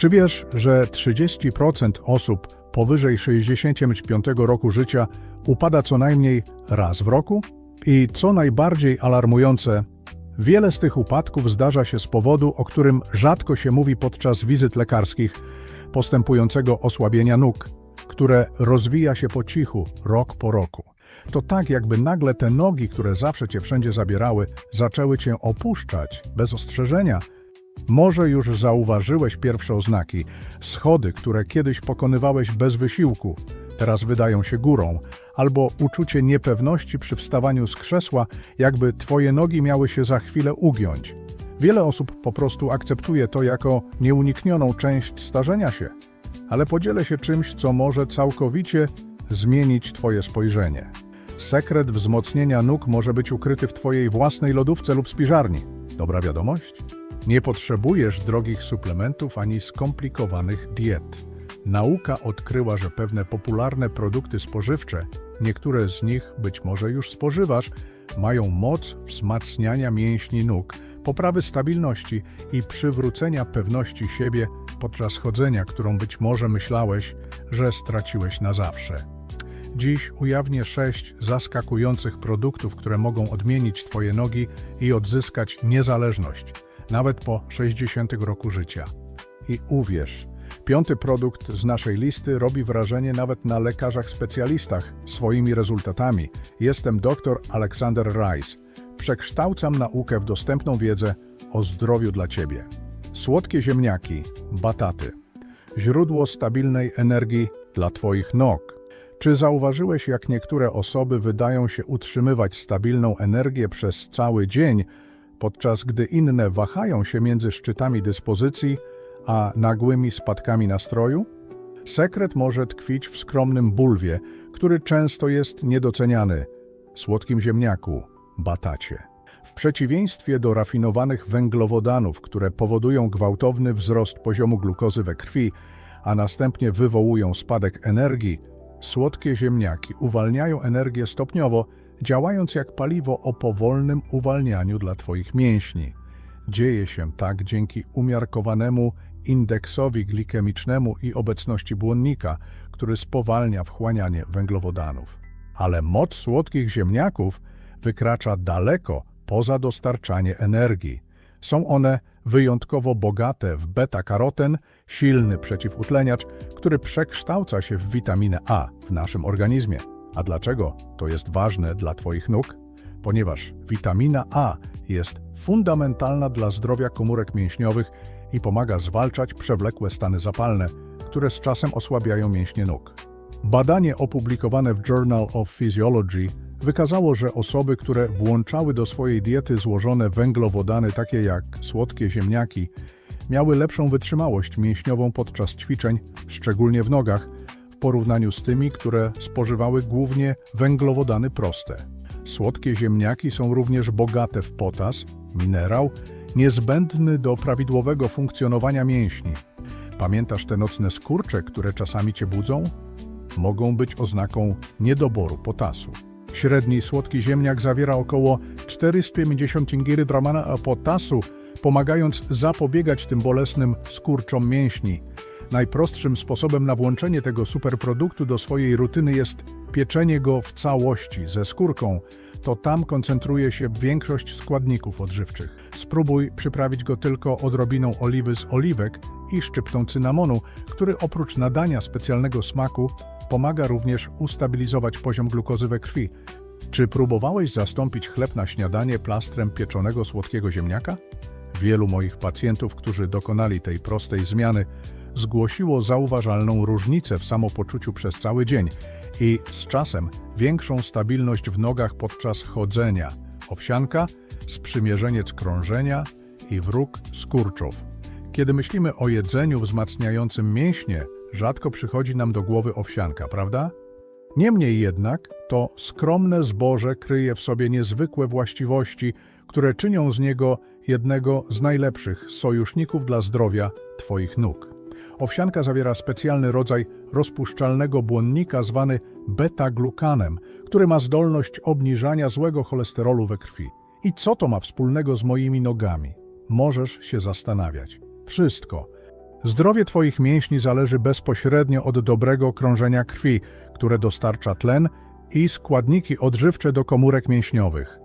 Czy wiesz, że 30% osób powyżej 65 roku życia upada co najmniej raz w roku? I co najbardziej alarmujące, wiele z tych upadków zdarza się z powodu, o którym rzadko się mówi podczas wizyt lekarskich, postępującego osłabienia nóg, które rozwija się po cichu, rok po roku. To tak, jakby nagle te nogi, które zawsze cię wszędzie zabierały, zaczęły cię opuszczać bez ostrzeżenia. Może już zauważyłeś pierwsze oznaki. Schody, które kiedyś pokonywałeś bez wysiłku, teraz wydają się górą, albo uczucie niepewności przy wstawaniu z krzesła, jakby twoje nogi miały się za chwilę ugiąć. Wiele osób po prostu akceptuje to jako nieuniknioną część starzenia się, ale podzielę się czymś, co może całkowicie zmienić twoje spojrzenie. Sekret wzmocnienia nóg może być ukryty w twojej własnej lodówce lub spiżarni. Dobra wiadomość? Nie potrzebujesz drogich suplementów ani skomplikowanych diet. Nauka odkryła, że pewne popularne produkty spożywcze, niektóre z nich być może już spożywasz, mają moc wzmacniania mięśni nóg, poprawy stabilności i przywrócenia pewności siebie podczas chodzenia, którą być może myślałeś, że straciłeś na zawsze. Dziś ujawnię sześć zaskakujących produktów, które mogą odmienić Twoje nogi i odzyskać niezależność, nawet po 60 roku życia. I uwierz, piąty produkt z naszej listy robi wrażenie nawet na lekarzach specjalistach swoimi rezultatami. Jestem dr Alexander Rice. Przekształcam naukę w dostępną wiedzę o zdrowiu dla Ciebie. Słodkie ziemniaki, bataty. Źródło stabilnej energii dla Twoich nóg. Czy zauważyłeś, jak niektóre osoby wydają się utrzymywać stabilną energię przez cały dzień, podczas gdy inne wahają się między szczytami dyspozycji a nagłymi spadkami nastroju? Sekret może tkwić w skromnym bulwie, który często jest niedoceniany, słodkim ziemniaku, batacie. W przeciwieństwie do rafinowanych węglowodanów, które powodują gwałtowny wzrost poziomu glukozy we krwi, a następnie wywołują spadek energii, słodkie ziemniaki uwalniają energię stopniowo, działając jak paliwo o powolnym uwalnianiu dla Twoich mięśni. Dzieje się tak dzięki umiarkowanemu indeksowi glikemicznemu i obecności błonnika, który spowalnia wchłanianie węglowodanów. Ale moc słodkich ziemniaków wykracza daleko poza dostarczanie energii. Są one wyjątkowo bogate w beta-karoten, silny przeciwutleniacz, który przekształca się w witaminę A w naszym organizmie. A dlaczego to jest ważne dla Twoich nóg? Ponieważ witamina A jest fundamentalna dla zdrowia komórek mięśniowych i pomaga zwalczać przewlekłe stany zapalne, które z czasem osłabiają mięśnie nóg. Badanie opublikowane w Journal of Physiology wykazało, że osoby, które włączały do swojej diety złożone węglowodany takie jak słodkie ziemniaki, miały lepszą wytrzymałość mięśniową podczas ćwiczeń, szczególnie w nogach, w porównaniu z tymi, które spożywały głównie węglowodany proste. Słodkie ziemniaki są również bogate w potas, minerał, niezbędny do prawidłowego funkcjonowania mięśni. Pamiętasz te nocne skurcze, które czasami cię budzą? Mogą być oznaką niedoboru potasu. Średni słodki ziemniak zawiera około 450 ingiry dramana potasu, pomagając zapobiegać tym bolesnym skurczom mięśni. Najprostszym sposobem na włączenie tego superproduktu do swojej rutyny jest pieczenie go w całości ze skórką. To tam koncentruje się większość składników odżywczych. Spróbuj przyprawić go tylko odrobiną oliwy z oliwek i szczyptą cynamonu, który oprócz nadania specjalnego smaku pomaga również ustabilizować poziom glukozy we krwi. Czy próbowałeś zastąpić chleb na śniadanie plastrem pieczonego słodkiego ziemniaka? Wielu moich pacjentów, którzy dokonali tej prostej zmiany, zgłosiło zauważalną różnicę w samopoczuciu przez cały dzień i z czasem większą stabilność w nogach podczas chodzenia. Owsianka, sprzymierzeniec krążenia i wróg skurczów. Kiedy myślimy o jedzeniu wzmacniającym mięśnie, rzadko przychodzi nam do głowy owsianka, prawda? Niemniej jednak to skromne zboże kryje w sobie niezwykłe właściwości, które czynią z niego jednego z najlepszych sojuszników dla zdrowia Twoich nóg. Owsianka zawiera specjalny rodzaj rozpuszczalnego błonnika zwany beta-glukanem, który ma zdolność obniżania złego cholesterolu we krwi. I co to ma wspólnego z moimi nogami? Możesz się zastanawiać. Wszystko. Zdrowie Twoich mięśni zależy bezpośrednio od dobrego krążenia krwi, które dostarcza tlen i składniki odżywcze do komórek mięśniowych.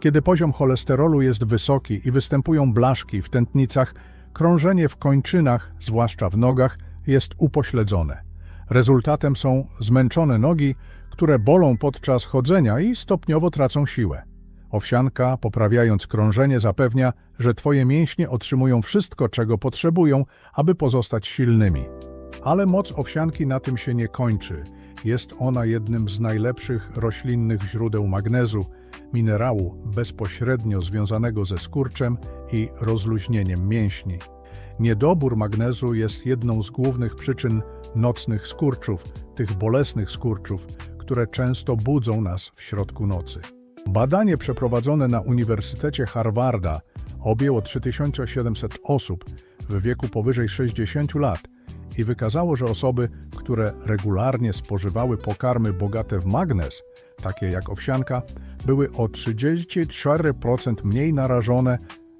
Kiedy poziom cholesterolu jest wysoki i występują blaszki w tętnicach, krążenie w kończynach, zwłaszcza w nogach, jest upośledzone. Rezultatem są zmęczone nogi, które bolą podczas chodzenia i stopniowo tracą siłę. Owsianka, poprawiając krążenie, zapewnia, że Twoje mięśnie otrzymują wszystko, czego potrzebują, aby pozostać silnymi. Ale moc owsianki na tym się nie kończy. Jest ona jednym z najlepszych roślinnych źródeł magnezu, minerału bezpośrednio związanego ze skurczem i rozluźnieniem mięśni. Niedobór magnezu jest jedną z głównych przyczyn nocnych skurczów, tych bolesnych skurczów, które często budzą nas w środku nocy. Badanie przeprowadzone na Uniwersytecie Harvarda objęło 3700 osób w wieku powyżej 60 lat i wykazało, że osoby, które regularnie spożywały pokarmy bogate w magnez, takie jak owsianka, były o 34% mniej narażone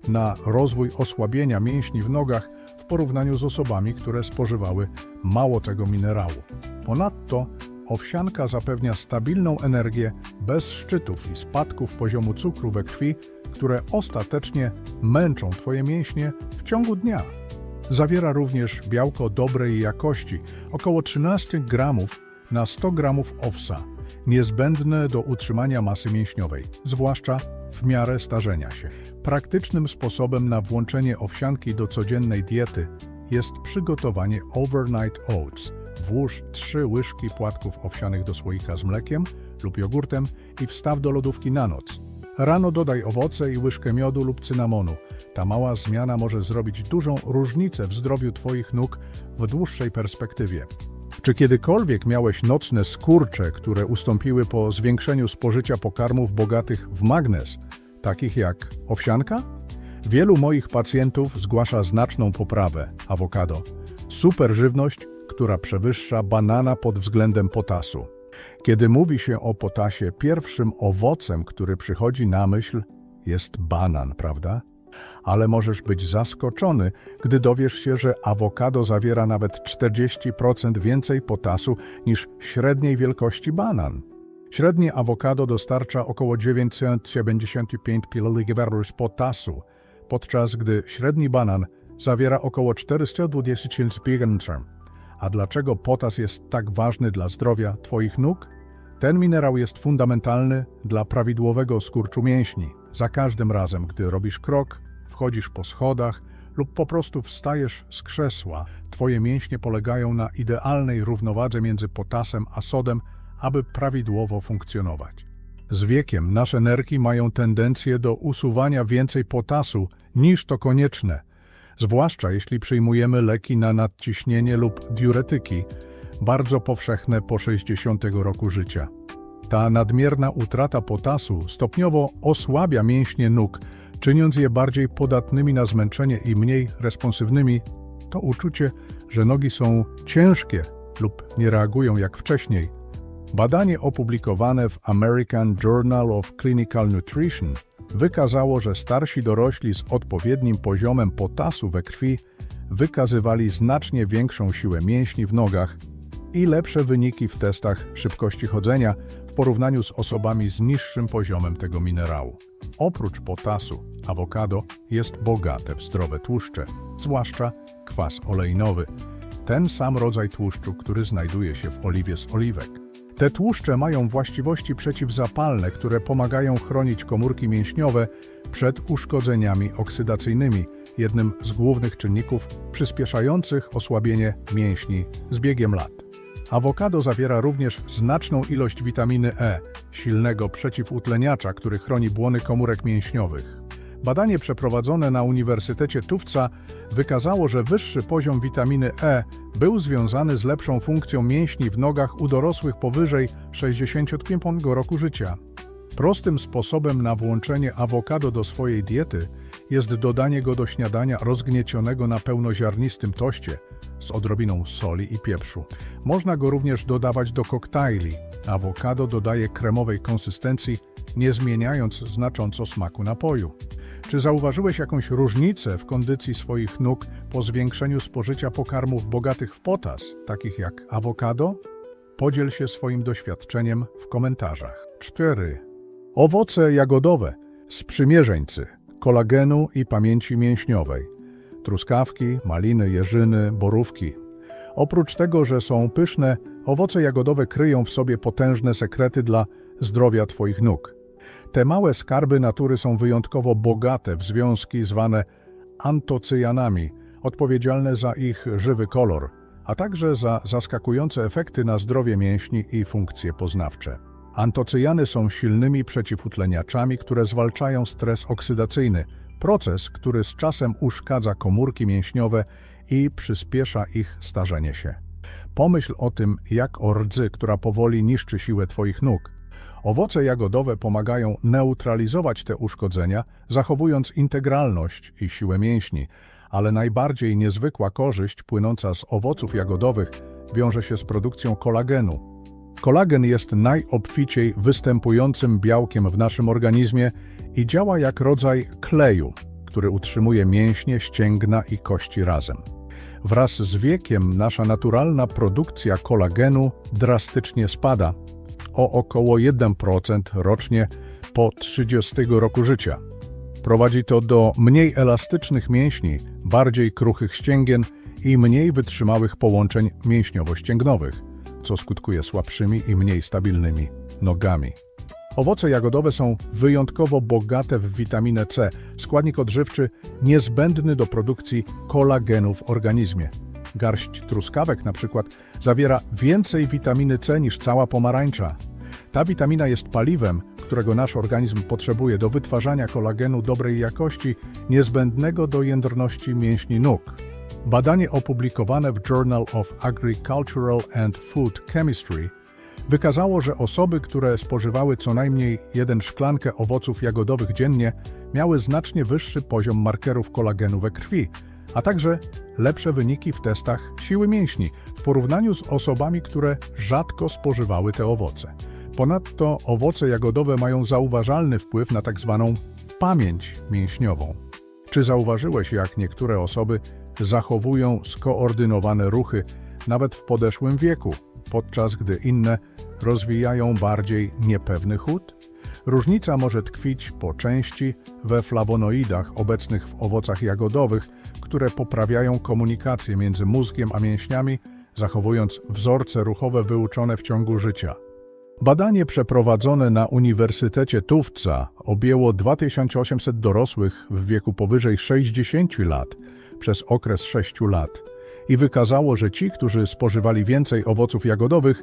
na rozwój osłabienia mięśni w nogach w porównaniu z osobami, które spożywały mało tego minerału. Ponadto owsianka zapewnia stabilną energię bez szczytów i spadków poziomu cukru we krwi, które ostatecznie męczą Twoje mięśnie w ciągu dnia. Zawiera również białko dobrej jakości, około 13 gramów na 100 gramów owsa, niezbędne do utrzymania masy mięśniowej, zwłaszcza w miarę starzenia się. Praktycznym sposobem na włączenie owsianki do codziennej diety jest przygotowanie overnight oats. Włóż 3 łyżki płatków owsianych do słoika z mlekiem lub jogurtem i wstaw do lodówki na noc. Rano dodaj owoce i łyżkę miodu lub cynamonu. Ta mała zmiana może zrobić dużą różnicę w zdrowiu Twoich nóg w dłuższej perspektywie. Czy kiedykolwiek miałeś nocne skurcze, które ustąpiły po zwiększeniu spożycia pokarmów bogatych w magnez, takich jak owsianka? Wielu moich pacjentów zgłasza znaczną poprawę awokado. Super żywność, która przewyższa banana pod względem potasu. Kiedy mówi się o potasie, pierwszym owocem, który przychodzi na myśl, jest banan, prawda? Ale możesz być zaskoczony, gdy dowiesz się, że awokado zawiera nawet 40% więcej potasu niż średniej wielkości banan. Średnie awokado dostarcza około 975 pg potasu, podczas gdy średni banan zawiera około 420 pg. A dlaczego potas jest tak ważny dla zdrowia Twoich nóg? Ten minerał jest fundamentalny dla prawidłowego skurczu mięśni. Za każdym razem, gdy robisz krok, wchodzisz po schodach lub po prostu wstajesz z krzesła, Twoje mięśnie polegają na idealnej równowadze między potasem a sodem, aby prawidłowo funkcjonować. Z wiekiem nasze nerki mają tendencję do usuwania więcej potasu niż to konieczne, zwłaszcza jeśli przyjmujemy leki na nadciśnienie lub diuretyki, bardzo powszechne po 60 roku życia. Ta nadmierna utrata potasu stopniowo osłabia mięśnie nóg, czyniąc je bardziej podatnymi na zmęczenie i mniej responsywnymi. To uczucie, że nogi są ciężkie lub nie reagują jak wcześniej. Badanie opublikowane w American Journal of Clinical Nutrition wykazało, że starsi dorośli z odpowiednim poziomem potasu we krwi wykazywali znacznie większą siłę mięśni w nogach i lepsze wyniki w testach szybkości chodzenia porównaniu z osobami z niższym poziomem tego minerału. Oprócz potasu, awokado jest bogate w zdrowe tłuszcze, zwłaszcza kwas olejnowy, ten sam rodzaj tłuszczu, który znajduje się w oliwie z oliwek. Te tłuszcze mają właściwości przeciwzapalne, które pomagają chronić komórki mięśniowe przed uszkodzeniami oksydacyjnymi, jednym z głównych czynników przyspieszających osłabienie mięśni z biegiem lat. Awokado zawiera również znaczną ilość witaminy E, silnego przeciwutleniacza, który chroni błony komórek mięśniowych. Badanie przeprowadzone na Uniwersytecie Tufca wykazało, że wyższy poziom witaminy E był związany z lepszą funkcją mięśni w nogach u dorosłych powyżej 65 roku życia. Prostym sposobem na włączenie awokado do swojej diety jest dodanie go do śniadania rozgniecionego na pełnoziarnistym toście z odrobiną soli i pieprzu. Można go również dodawać do koktajli. Awokado dodaje kremowej konsystencji, nie zmieniając znacząco smaku napoju. Czy zauważyłeś jakąś różnicę w kondycji swoich nóg po zwiększeniu spożycia pokarmów bogatych w potas, takich jak awokado? Podziel się swoim doświadczeniem w komentarzach. 4. Owoce jagodowe, sprzymierzeńcy kolagenu i pamięci mięśniowej. Truskawki, maliny, jeżyny, borówki. Oprócz tego, że są pyszne, owoce jagodowe kryją w sobie potężne sekrety dla zdrowia Twoich nóg. Te małe skarby natury są wyjątkowo bogate w związki zwane antocyjanami, odpowiedzialne za ich żywy kolor, a także za zaskakujące efekty na zdrowie mięśni i funkcje poznawcze. Antocyjany są silnymi przeciwutleniaczami, które zwalczają stres oksydacyjny, proces, który z czasem uszkadza komórki mięśniowe i przyspiesza ich starzenie się. Pomyśl o tym jak o rdzy, która powoli niszczy siłę Twoich nóg. Owoce jagodowe pomagają neutralizować te uszkodzenia, zachowując integralność i siłę mięśni, ale najbardziej niezwykła korzyść płynąca z owoców jagodowych wiąże się z produkcją kolagenu. Kolagen jest najobficiej występującym białkiem w naszym organizmie i działa jak rodzaj kleju, który utrzymuje mięśnie, ścięgna i kości razem. Wraz z wiekiem nasza naturalna produkcja kolagenu drastycznie spada o około 1% rocznie po 30 roku życia. Prowadzi to do mniej elastycznych mięśni, bardziej kruchych ścięgien i mniej wytrzymałych połączeń mięśniowo-ścięgnowych, co skutkuje słabszymi i mniej stabilnymi nogami. Owoce jagodowe są wyjątkowo bogate w witaminę C, składnik odżywczy niezbędny do produkcji kolagenu w organizmie. Garść truskawek na przykład zawiera więcej witaminy C niż cała pomarańcza. Ta witamina jest paliwem, którego nasz organizm potrzebuje do wytwarzania kolagenu dobrej jakości, niezbędnego do jędrności mięśni nóg. Badanie opublikowane w Journal of Agricultural and Food Chemistry wykazało, że osoby, które spożywały co najmniej jeden szklankę owoców jagodowych dziennie, miały znacznie wyższy poziom markerów kolagenu we krwi, a także lepsze wyniki w testach siły mięśni w porównaniu z osobami, które rzadko spożywały te owoce. Ponadto owoce jagodowe mają zauważalny wpływ na tzw. pamięć mięśniową. Czy zauważyłeś, jak niektóre osoby zachowują skoordynowane ruchy nawet w podeszłym wieku, podczas gdy inne rozwijają bardziej niepewny chód? Różnica może tkwić po części we flawonoidach obecnych w owocach jagodowych, które poprawiają komunikację między mózgiem a mięśniami, zachowując wzorce ruchowe wyuczone w ciągu życia. Badanie przeprowadzone na Uniwersytecie Tufca objęło 2800 dorosłych w wieku powyżej 60 lat przez okres 6 lat i wykazało, że ci, którzy spożywali więcej owoców jagodowych,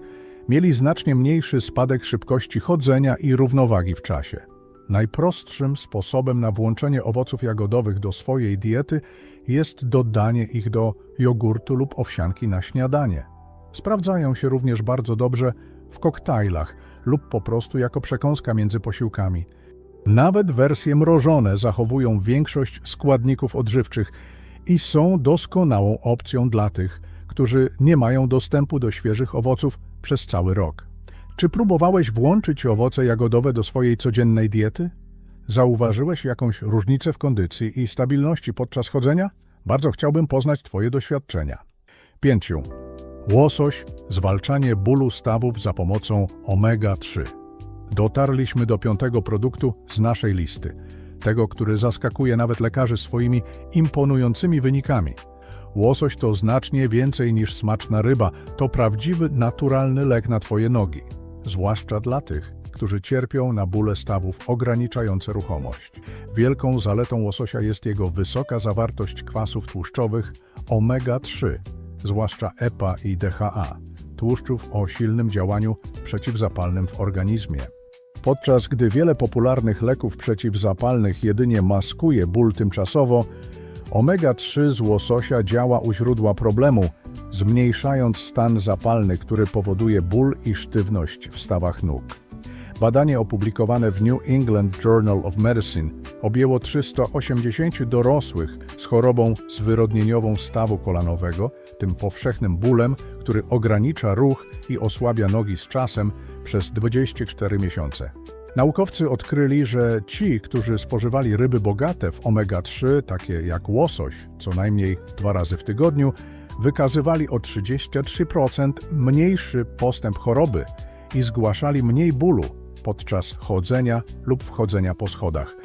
mieli znacznie mniejszy spadek szybkości chodzenia i równowagi w czasie. Najprostszym sposobem na włączenie owoców jagodowych do swojej diety jest dodanie ich do jogurtu lub owsianki na śniadanie. Sprawdzają się również bardzo dobrze w koktajlach lub po prostu jako przekąska między posiłkami. Nawet wersje mrożone zachowują większość składników odżywczych i są doskonałą opcją dla tych, którzy nie mają dostępu do świeżych owoców przez cały rok. Czy próbowałeś włączyć owoce jagodowe do swojej codziennej diety? Zauważyłeś jakąś różnicę w kondycji i stabilności podczas chodzenia? Bardzo chciałbym poznać Twoje doświadczenia. 5. Łosoś, zwalczanie bólu stawów za pomocą omega-3. Dotarliśmy do piątego produktu z naszej listy. Tego, który zaskakuje nawet lekarzy swoimi imponującymi wynikami. Łosoś to znacznie więcej niż smaczna ryba. To prawdziwy, naturalny lek na Twoje nogi. Zwłaszcza dla tych, którzy cierpią na bóle stawów ograniczające ruchomość. Wielką zaletą łososia jest jego wysoka zawartość kwasów tłuszczowych omega-3, zwłaszcza EPA i DHA, tłuszczów o silnym działaniu przeciwzapalnym w organizmie. Podczas gdy wiele popularnych leków przeciwzapalnych jedynie maskuje ból tymczasowo, omega-3 z łososia działa u źródła problemu, zmniejszając stan zapalny, który powoduje ból i sztywność w stawach nóg. Badanie opublikowane w New England Journal of Medicine objęło 380 dorosłych z chorobą zwyrodnieniową stawu kolanowego, tym powszechnym bólem, który ogranicza ruch i osłabia nogi z czasem przez 24 miesiące. Naukowcy odkryli, że ci, którzy spożywali ryby bogate w omega-3, takie jak łosoś, co najmniej dwa razy w tygodniu, wykazywali o 33% mniejszy postęp choroby i zgłaszali mniej bólu podczas chodzenia lub wchodzenia po schodach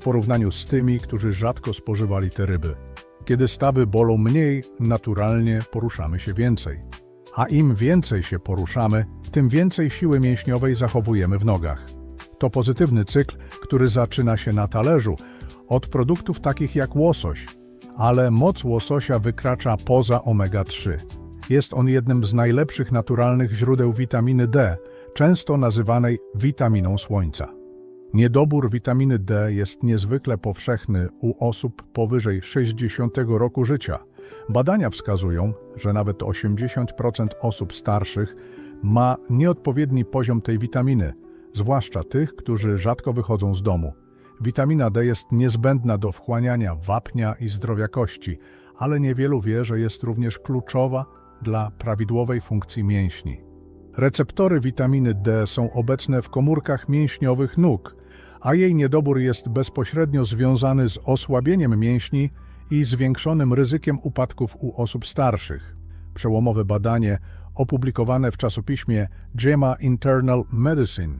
w porównaniu z tymi, którzy rzadko spożywali te ryby. Kiedy stawy bolą mniej, naturalnie poruszamy się więcej. A im więcej się poruszamy, tym więcej siły mięśniowej zachowujemy w nogach. To pozytywny cykl, który zaczyna się na talerzu, od produktów takich jak łosoś, ale moc łososia wykracza poza omega-3. Jest on jednym z najlepszych naturalnych źródeł witaminy D, często nazywanej witaminą słońca. Niedobór witaminy D jest niezwykle powszechny u osób powyżej 60 roku życia. Badania wskazują, że nawet 80% osób starszych ma nieodpowiedni poziom tej witaminy, zwłaszcza tych, którzy rzadko wychodzą z domu. Witamina D jest niezbędna do wchłaniania wapnia i zdrowia kości, ale niewielu wie, że jest również kluczowa dla prawidłowej funkcji mięśni. Receptory witaminy D są obecne w komórkach mięśniowych nóg, a jej niedobór jest bezpośrednio związany z osłabieniem mięśni i zwiększonym ryzykiem upadków u osób starszych. Przełomowe badanie opublikowane w czasopiśmie JAMA Internal Medicine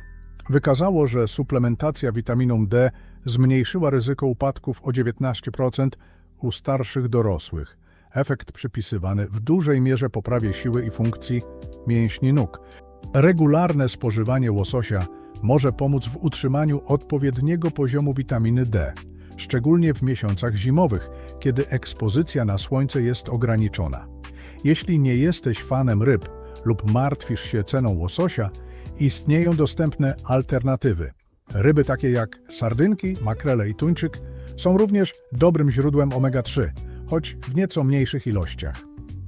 wykazało, że suplementacja witaminą D zmniejszyła ryzyko upadków o 19% u starszych dorosłych. Efekt przypisywany w dużej mierze poprawie siły i funkcji mięśni nóg. Regularne spożywanie łososia może pomóc w utrzymaniu odpowiedniego poziomu witaminy D, szczególnie w miesiącach zimowych, kiedy ekspozycja na słońce jest ograniczona. Jeśli nie jesteś fanem ryb lub martwisz się ceną łososia, istnieją dostępne alternatywy. Ryby takie jak sardynki, makrele i tuńczyk są również dobrym źródłem omega-3, choć w nieco mniejszych ilościach.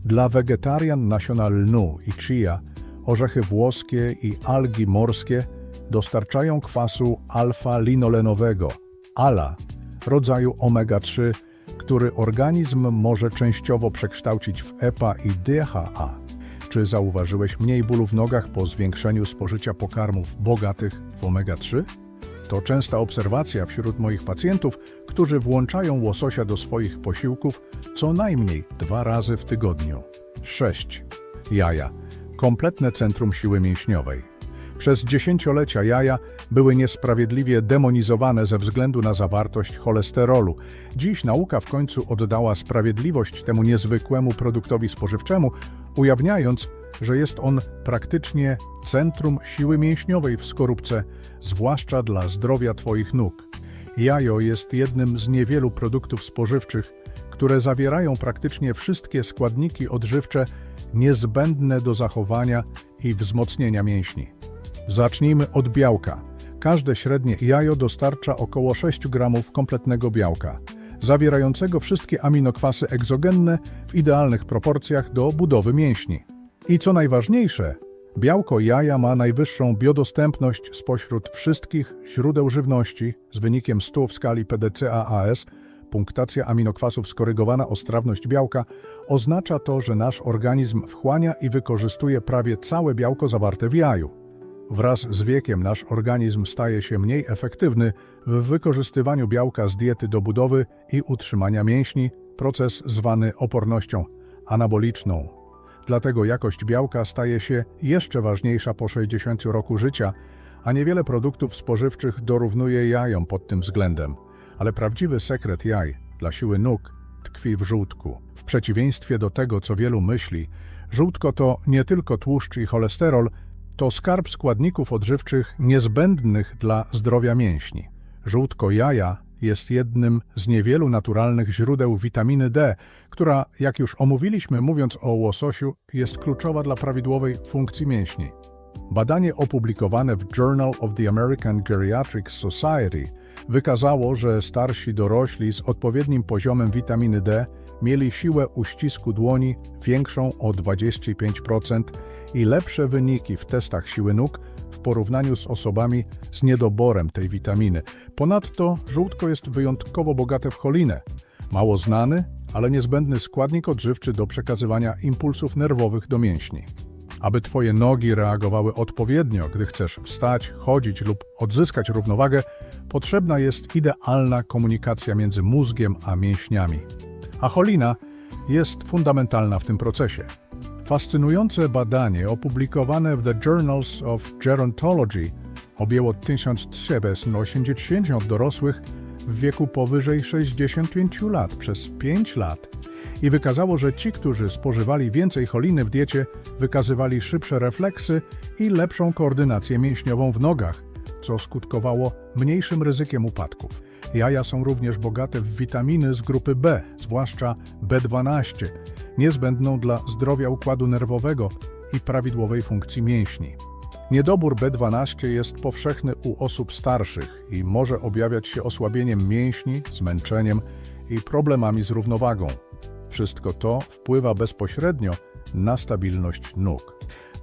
Dla wegetarian nasiona lnu i chia, orzechy włoskie i algi morskie dostarczają kwasu alfa-linolenowego, ALA, rodzaju omega-3, który organizm może częściowo przekształcić w EPA i DHA. Czy zauważyłeś mniej bólu w nogach po zwiększeniu spożycia pokarmów bogatych w omega-3? To częsta obserwacja wśród moich pacjentów, którzy włączają łososia do swoich posiłków co najmniej dwa razy w tygodniu. 6. Jaja. Kompletne centrum siły mięśniowej. Przez dziesięciolecia jaja były niesprawiedliwie demonizowane ze względu na zawartość cholesterolu. Dziś nauka w końcu oddała sprawiedliwość temu niezwykłemu produktowi spożywczemu, ujawniając, że jest on praktycznie centrum siły mięśniowej w skorupce, zwłaszcza dla zdrowia Twoich nóg. Jajo jest jednym z niewielu produktów spożywczych, które zawierają praktycznie wszystkie składniki odżywcze niezbędne do zachowania i wzmocnienia mięśni. Zacznijmy od białka. Każde średnie jajo dostarcza około 6 gramów kompletnego białka, zawierającego wszystkie aminokwasy egzogenne w idealnych proporcjach do budowy mięśni. I co najważniejsze, białko jaja ma najwyższą biodostępność spośród wszystkich źródeł żywności z wynikiem 100 w skali PDCA-AS. Punktacja aminokwasów skorygowana o strawność białka oznacza to, że nasz organizm wchłania i wykorzystuje prawie całe białko zawarte w jaju. Wraz z wiekiem nasz organizm staje się mniej efektywny w wykorzystywaniu białka z diety do budowy i utrzymania mięśni, proces zwany opornością anaboliczną. Dlatego jakość białka staje się jeszcze ważniejsza po 60 roku życia, a niewiele produktów spożywczych dorównuje jajom pod tym względem. Ale prawdziwy sekret jaj dla siły nóg tkwi w żółtku. W przeciwieństwie do tego, co wielu myśli, żółtko to nie tylko tłuszcz i cholesterol, to skarb składników odżywczych niezbędnych dla zdrowia mięśni. Żółtko jaja jest jednym z niewielu naturalnych źródeł witaminy D, która, jak już omówiliśmy mówiąc o łososiu, jest kluczowa dla prawidłowej funkcji mięśni. Badanie opublikowane w Journal of the American Geriatric Society wykazało, że starsi dorośli z odpowiednim poziomem witaminy D mieli siłę uścisku dłoni większą o 25% i lepsze wyniki w testach siły nóg w porównaniu z osobami z niedoborem tej witaminy. Ponadto żółtko jest wyjątkowo bogate w cholinę, mało znany, ale niezbędny składnik odżywczy do przekazywania impulsów nerwowych do mięśni. Aby Twoje nogi reagowały odpowiednio, gdy chcesz wstać, chodzić lub odzyskać równowagę, potrzebna jest idealna komunikacja między mózgiem a mięśniami. A cholina jest fundamentalna w tym procesie. Fascynujące badanie opublikowane w The Journals of Gerontology objęło 1380 dorosłych w wieku powyżej 65 lat przez 5 lat i wykazało, że ci, którzy spożywali więcej choliny w diecie, wykazywali szybsze refleksy i lepszą koordynację mięśniową w nogach, co skutkowało mniejszym ryzykiem upadków. Jaja są również bogate w witaminy z grupy B, zwłaszcza B12, niezbędną dla zdrowia układu nerwowego i prawidłowej funkcji mięśni. Niedobór B12 jest powszechny u osób starszych i może objawiać się osłabieniem mięśni, zmęczeniem i problemami z równowagą. Wszystko to wpływa bezpośrednio na stabilność nóg.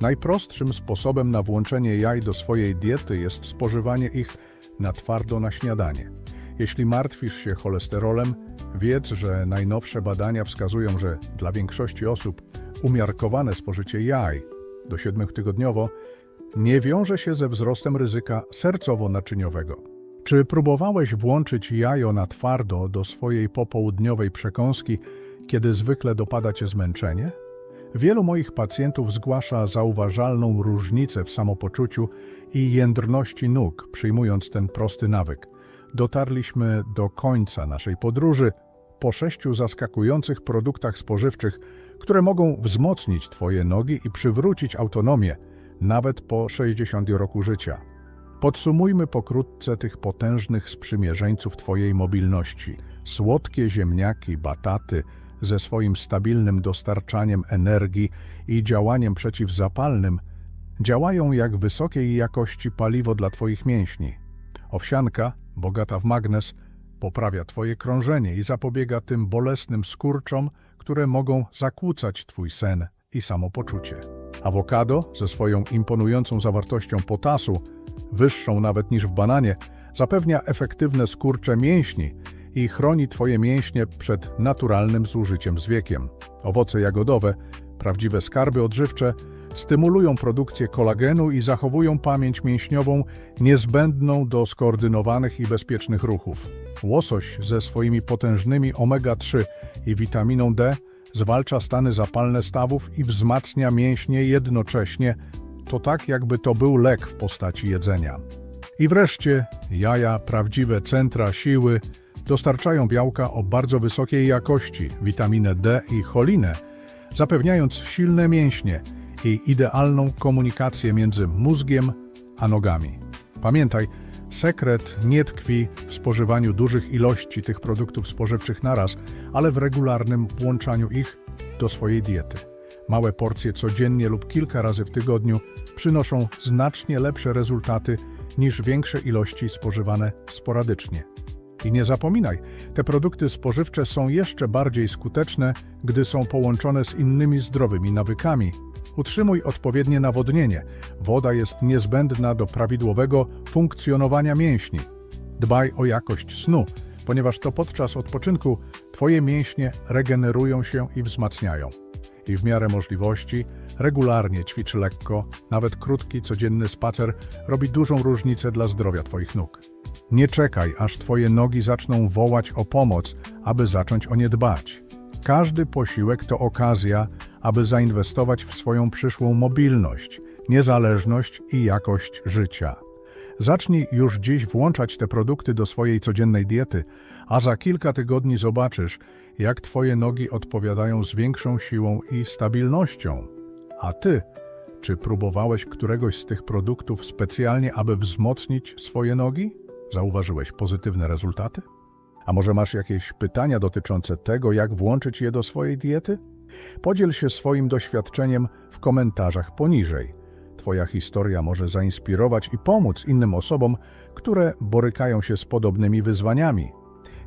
Najprostszym sposobem na włączenie jaj do swojej diety jest spożywanie ich na twardo na śniadanie. Jeśli martwisz się cholesterolem, wiedz, że najnowsze badania wskazują, że dla większości osób umiarkowane spożycie jaj do 7-tygodniowo nie wiąże się ze wzrostem ryzyka sercowo-naczyniowego. Czy próbowałeś włączyć jajo na twardo do swojej popołudniowej przekąski, kiedy zwykle dopada cię zmęczenie? Wielu moich pacjentów zgłasza zauważalną różnicę w samopoczuciu i jędrności nóg, przyjmując ten prosty nawyk. Dotarliśmy do końca naszej podróży po sześciu zaskakujących produktach spożywczych, które mogą wzmocnić Twoje nogi i przywrócić autonomię, nawet po 60 roku życia. Podsumujmy pokrótce tych potężnych sprzymierzeńców Twojej mobilności. Słodkie ziemniaki, bataty, ze swoim stabilnym dostarczaniem energii i działaniem przeciwzapalnym, działają jak wysokiej jakości paliwo dla Twoich mięśni. Owsianka, bogata w magnez, poprawia Twoje krążenie i zapobiega tym bolesnym skurczom, które mogą zakłócać Twój sen i samopoczucie. Awokado, ze swoją imponującą zawartością potasu, wyższą nawet niż w bananie, zapewnia efektywne skurcze mięśni i chroni Twoje mięśnie przed naturalnym zużyciem z wiekiem. Owoce jagodowe, prawdziwe skarby odżywcze, stymulują produkcję kolagenu i zachowują pamięć mięśniową niezbędną do skoordynowanych i bezpiecznych ruchów. Łosoś ze swoimi potężnymi omega-3 i witaminą D zwalcza stany zapalne stawów i wzmacnia mięśnie jednocześnie, to tak jakby to był lek w postaci jedzenia. I wreszcie jaja, prawdziwe centra siły, dostarczają białka o bardzo wysokiej jakości, witaminę D i cholinę, zapewniając silne mięśnie i idealną komunikację między mózgiem a nogami. Pamiętaj, sekret nie tkwi w spożywaniu dużych ilości tych produktów spożywczych naraz, ale w regularnym włączaniu ich do swojej diety. Małe porcje codziennie lub kilka razy w tygodniu przynoszą znacznie lepsze rezultaty niż większe ilości spożywane sporadycznie. I nie zapominaj, te produkty spożywcze są jeszcze bardziej skuteczne, gdy są połączone z innymi zdrowymi nawykami. Utrzymuj odpowiednie nawodnienie. Woda jest niezbędna do prawidłowego funkcjonowania mięśni. Dbaj o jakość snu, ponieważ to podczas odpoczynku Twoje mięśnie regenerują się i wzmacniają. I w miarę możliwości regularnie ćwicz lekko, nawet krótki, codzienny spacer robi dużą różnicę dla zdrowia Twoich nóg. Nie czekaj, aż Twoje nogi zaczną wołać o pomoc, aby zacząć o nie dbać. Każdy posiłek to okazja, aby zainwestować w swoją przyszłą mobilność, niezależność i jakość życia. Zacznij już dziś włączać te produkty do swojej codziennej diety, a za kilka tygodni zobaczysz, jak Twoje nogi odpowiadają z większą siłą i stabilnością. A Ty, czy próbowałeś któregoś z tych produktów specjalnie, aby wzmocnić swoje nogi? Zauważyłeś pozytywne rezultaty? A może masz jakieś pytania dotyczące tego, jak włączyć je do swojej diety? Podziel się swoim doświadczeniem w komentarzach poniżej. Twoja historia może zainspirować i pomóc innym osobom, które borykają się z podobnymi wyzwaniami.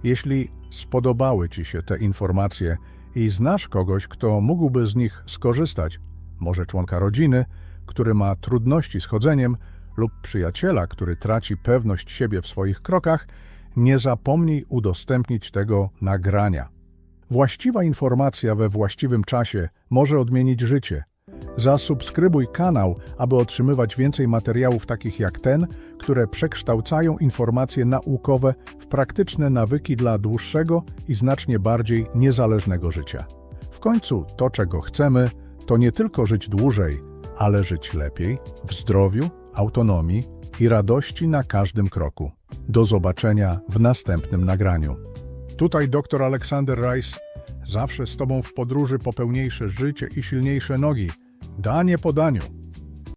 Jeśli spodobały Ci się te informacje i znasz kogoś, kto mógłby z nich skorzystać, może członka rodziny, który ma trudności z chodzeniem, lub przyjaciela, który traci pewność siebie w swoich krokach, nie zapomnij udostępnić tego nagrania. Właściwa informacja we właściwym czasie może odmienić życie. Zasubskrybuj kanał, aby otrzymywać więcej materiałów takich jak ten, które przekształcają informacje naukowe w praktyczne nawyki dla dłuższego i znacznie bardziej niezależnego życia. W końcu to, czego chcemy, to nie tylko żyć dłużej, ale żyć lepiej, w zdrowiu, autonomii i radości na każdym kroku. Do zobaczenia w następnym nagraniu. Tutaj dr Aleksander Rice, zawsze z Tobą w podróży po pełniejsze życie i silniejsze nogi. Danie po daniu.